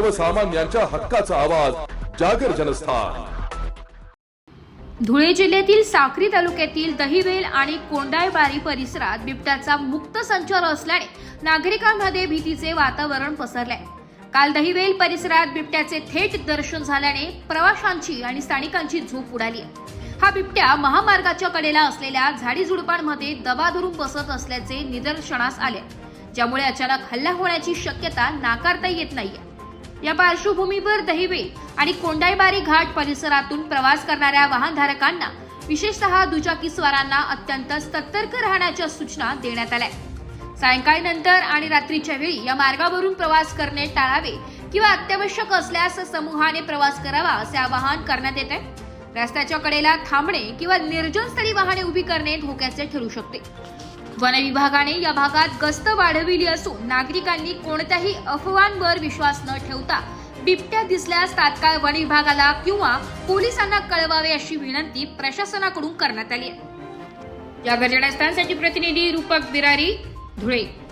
सर्वसामान्यांच्या हक्काचा आवाज जागर जनस्थान. धुळे जिल्ह्यातील साक्री तालुक्यातील दहिवेल आणि कोंडाळबारी परिसरात बिबट्याचा मुक्त संचार असल्याने नागरिकांमध्ये भीतीचे वातावरण पसरले काल दहिवेल परिसरात बिबट्याचे थेट दर्शन झाल्याने प्रवाशांची आणि स्थानिकांची झोप उडाली. हा बिबट्या महामार्गाच्या कडेला असलेल्या झाडीझुडपांमध्ये दबा धरून बसत असल्याचे निदर्शनास आले. ज्यामुळे अचानक हल्ला होण्याची शक्यता नाकारता येत नाहीये. या पार्श्वभूमीवर दहिवे आणि कोंडाईबारी घाट परिसरातून प्रवास करणाऱ्या वाहनधारकांना विशेषतः दुचाकीस्वारांना अत्यंत सतर्क राहण्याच्या सूचना देण्यात आल्या. सायंकाळी नंतर आणि रात्रीच्या वेळी या मार्गावरून प्रवास करणे टाळावे किंवा अत्यावश्यक असल्यास समूहाने प्रवास करावा असे आवाहन करण्यात येत आहे रस्त्याच्या कडेला थांबणे किंवा निर्जन स्थळी वाहने उभी करणे धोक्याचे ठरू शकते. वन विभागाने या भागात गस्त वाढविली असून नागरिकांनी कोणत्याही अफवांवर विश्वास न ठेवता बिबट्या दिसल्यास तात्काळ वन विभागाला किंवा पोलिसांना कळवावे अशी विनंती प्रशासनाकडून करण्यात आली आहे. या घटनास्थानसाठी प्रतिनिधी रूपक बिरारी धुळे.